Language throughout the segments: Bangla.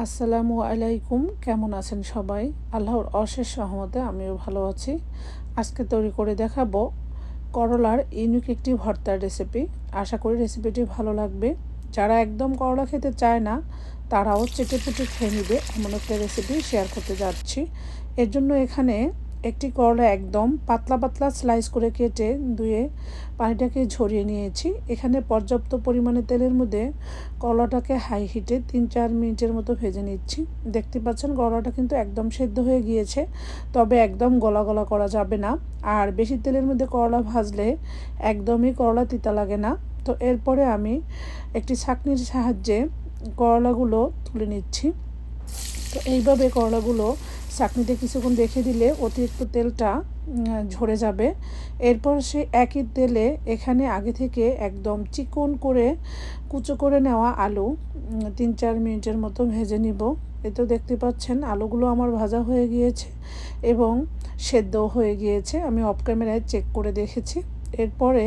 আসসালামু আলাইকুম, কেমন আছেন সবাই? আল্লাহর অশেষ সহমতে আমিও ভালো আছি। আজকে তৈরি করে দেখাবো করলার ইউনিক একটি ভর্তার রেসিপি আশা করি রেসিপিটি ভালো লাগবে। যারা একদম করলা খেতে চায় না, তারাও চেটে পুটে খেয়ে নিবে। এমন একটা রেসিপি শেয়ার করতে যাচ্ছি। এর জন্য এখানে একটি করলা একদম পাতলা পাতলা স্লাইস করে কেটে ধুয়ে পানিটাকে ঝরিয়ে নিয়েছি। এখানে পর্যাপ্ত পরিমাণে তেলের মধ্যে করলাটাকে হাই হিটে তিন চার মিনিটের মতো ভেজে নিচ্ছি। দেখতে পাচ্ছেন করলাটা কিন্তু একদম সেদ্ধ হয়ে গিয়েছে, তবে একদম গলা গলা করা যাবে না। আর বেশি তেলের মধ্যে করলা ভাজলে একদমই করলা তিতা লাগে না। তো এরপরে আমি একটি ছাকনির সাহায্যে করলাগুলো তুলে নিচ্ছি। তো এইভাবে করলাগুলো চাটনিতে কিছুক্ষণ রেখে দিলে অতিরিক্ত তেলটা ঝরে যাবে। এরপর সে একই তেলে এখানে আগে থেকে একদম চিকন করে, কুচো করে নেওয়া আলু তিন চার মিনিটের মতো ভেজে নিব। এতেও দেখতে পাচ্ছেন, আলুগুলো আমার ভাজা হয়ে গিয়েছে এবং সেদ্ধও হয়ে গিয়েছে। আমি অফ ক্যামেরায় চেক করে দেখেছি। এরপরে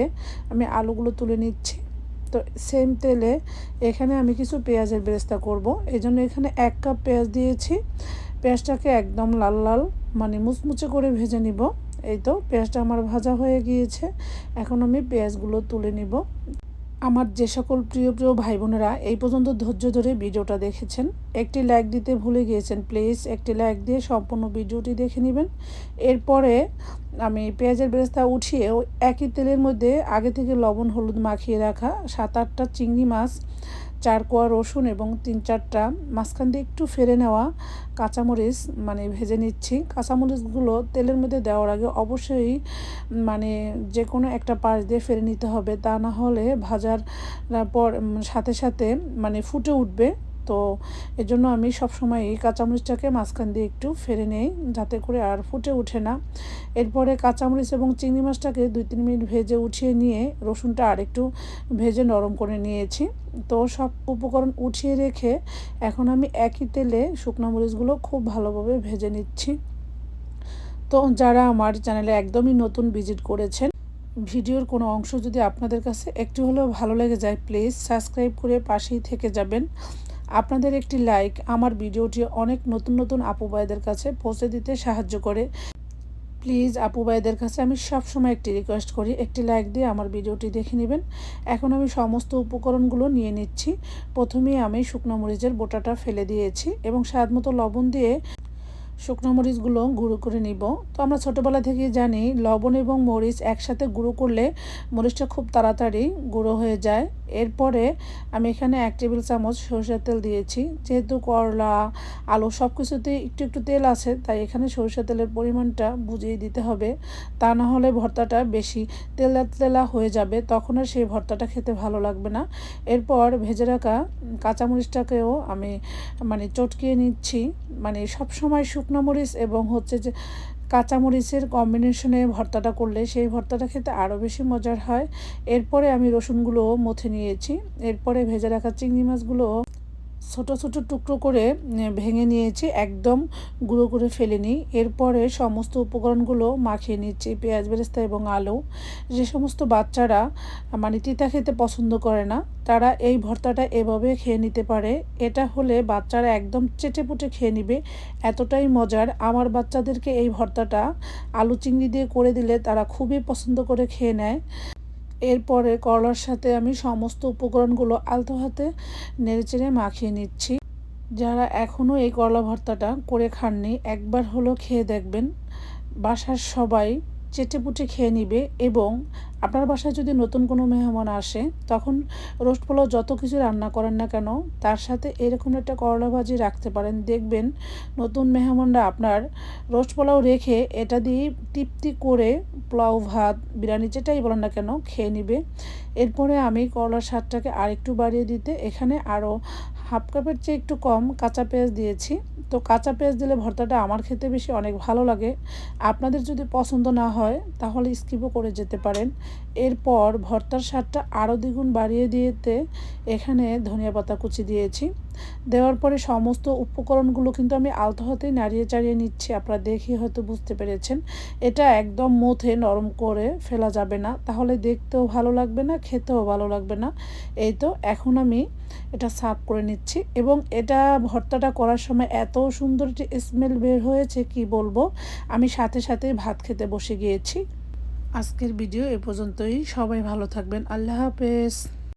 আমি আলুগুলো তুলে নিচ্ছি। তো সেম তেলে এখানে আমি কিছু পেঁয়াজের বেরেস্তা করব। এই জন্য এখানে এক কাপ পেঁয়াজ দিয়েছি। পেঁয়াজটাকে একদম লাল লাল মানে মুচমুচে করে ভেজে নিব। এই তো, পেঁয়াজটা আমার ভাজা হয়ে গিয়েছে। এখন আমি পেঁয়াজগুলো তুলে নিব। আমার যে সকল প্রিয় প্রিয় ভাই বোনেরা এই পর্যন্ত ধৈর্য ধরে ভিডিওটা দেখেছেন, একটি লাইক দিতে ভুলে গিয়েছেন প্লিজ একটি লাইক দিয়ে সম্পূর্ণ ভিডিওটি দেখে নেবেন। এরপরে আমি পেঁয়াজের বেরেস্তা উঠিয়ে একই তেলের মধ্যে আগে থেকে লবণ, হলুদ মাখিয়ে রাখা সাত আটটা চিংড়ি মাছ চার কোয়া রসুন এবং তিন চারটা মাঝখান দিয়ে একটু ফেরে নেওয়া কাঁচামরিচ মানে ভেজে নিচ্ছি। কাঁচামরিচগুলো তেলের মধ্যে দেওয়ার আগে অবশ্যই মানে যে কোনো একটা পাশ দিয়ে ফেরে নিতে হবে। তা না হলে ভাজার পর, সাথে সাথে মানে ফুটে উঠবে। তো এর জন্য আমি সবসময় এই কাঁচামরিচটাকে মাঝখান দিয়ে একটু ফেরে নেই, যাতে করে আর ফুটে ওঠে না। এরপরে কাঁচামরিচ এবং চিংড়ি মাছটাকে দুই তিন মিনিট ভেজে উঠিয়ে নিয়ে রসুনটা আর একটু ভেজে নরম করে নিয়েছি। তো সব উপকরণ উঠিয়ে রেখে এখন আমি একই তেলে শুকনো মরিচগুলো খুব ভালোভাবে ভেজে নিচ্ছি। তো যারা আমার চ্যানেলে একদমই নতুন ভিজিট করেছেন, ভিডিওর কোনো অংশ যদি আপনাদের কাছে একটু হলেও ভালো লেগে যায়, প্লিজ সাবস্ক্রাইব করে পাশেই থেকে যাবেন। আপনাদের একটি লাইক আমার ভিডিওটি অনেক নতুন নতুন আপু ভাইদের কাছে পৌঁছে দিতে সাহায্য করে। প্লিজ আপু ভাইদের কাছে আমি সবসময় একটি রিকোয়েস্ট করি। একটি লাইক দিয়ে আমার ভিডিওটি দেখে নেবেন। এখন আমি সমস্ত উপকরণগুলো নিয়ে নিচ্ছি। প্রথমেই আমি শুকনো মরিচের বোটাটা ফেলে দিয়েছি এবং স্বাদ মতো লবণ দিয়ে শুকনো মরিচগুলো গুঁড়ো করে নিব। তো আমরা ছোটোবেলা থেকেই জানি, লবণ এবং মরিচ একসাথে গুঁড়ো করলে মরিচটা খুব তাড়াতাড়ি গুঁড়ো হয়ে যায়। এরপরে আমি এখানে এক টেবিল চামচ সরষের তেল দিয়েছি। যেহেতু করলা, আলু সব কিছুতে একটু একটু তেল আছে, তাই এখানে সরষের তেলের পরিমাণটা বুঝিয়ে দিতে হবে। তা না হলে ভর্তাটা বেশি তেলা তেলা হয়ে যাবে, তখন আর সেই ভর্তাটা খেতে ভালো লাগবে না। এরপর ভেজে রাখা কাঁচামরিচটাকেও আমি মানে চটকিয়ে নিচ্ছি। মানে সব সময় শুকনো মরিচ এবং হচ্ছে যে কাঁচামরিচের কম্বিনেশনে ভর্তাটা করলে সেই ভর্তাটা খেতে আরও বেশি মজার হয়। এরপরে আমি রসুনগুলো মথে নিয়েছি। এরপরে ভেজে রাখা চিংড়ি মাছগুলো ছোট ছোট টুকরো করে ভেঙে নিয়েছি, একদম গুঁড়ো করে ফেলে নিই এরপরে সমস্ত উপকরণগুলো মাখিয়ে নিচ্ছি, পেঁয়াজ, বেরেস্তা এবং আলু। যে সমস্ত বাচ্চারা মানে তিতা খেতে পছন্দ করে না, তারা এই ভর্তাটা এভাবে খেয়ে নিতে পারে। এটা হলে বাচ্চারা একদম চেটে পুটে খেয়ে নিবে, এতটাই মজার। আমার বাচ্চাদেরকে এই ভর্তাটা আলু চিংড়ি দিয়ে করে দিলে তারা খুবই পছন্দ করে খেয়ে নেয়। এরপরে করলার সাথে আমি সমস্ত উপকরণগুলো আলতো হাতে নেড়েচেড়ে মাখিয়ে নিচ্ছি। যারা এখনও এই করলা ভর্তাটা করে খাননি, একবার হলো খেয়ে দেখবেন। বাসার সবাই চেটে পুটে খেয়ে নিবে এবং আপনার বাসায় যদি নতুন কোনো মেহমান আসে, তখন রোস্ট পোলাও যত কিছু রান্না করেন না কেন, তার সাথে এরকম একটা করলা ভাজি রাখতে পারেন। দেখবেন নতুন মেহমানরা আপনার রোস্ট পোলাও রেখে এটা দিয়ে তৃপ্তি করে পোলাও, ভাত, বিরিয়ানি যেটাই বলেন না কেন, খেয়ে নিবে। এরপরে আমি করলার স্বাদটাকে আরেকটু বাড়িয়ে দিতে এখানে আরও হাফ কাপের চেয়ে একটু কম কাঁচা পেঁয়াজ দিয়েছি। তো কাঁচা পেঁয়াজ দিলে ভর্তাটা আমার খেতে বেশি অনেক ভালো লাগে। আপনাদের যদি পছন্দ না হয়, তাহলে স্কিপও করে যেতে পারেন। এরপর ভর্তার স্বাদটা আরও দ্বিগুণ বাড়িয়ে দিয়েতে এখানে ধনিয়া পাতা কুচি দিয়েছি। দেওয়ার পরে সমস্ত উপকরণগুলো কিন্তু আমি আলতো হাতে নাড়িয়ে চাড়িয়ে নিচ্ছি। আপনারা দেখে হয়তো বুঝতে পেরেছেন। এটা একদম মুথে নরম করে ফেলা যাবে না। তাহলে দেখতেও ভালো লাগবে না, খেতেও ভালো লাগবে না। এই তো এখন আমি এটা সার্ভ করে নিচ্ছি এবং এটা ভর্তাটা করার সময় এত সুন্দর যে স্মেল বের হয়েছে, কি বলব? আমি সাথে সাথে ভাত খেতে বসে গিয়েছি। আজকের ভিডিও এ পর্যন্তই। সবাই ভালো থাকবেন। আল্লাহ হাফেজ।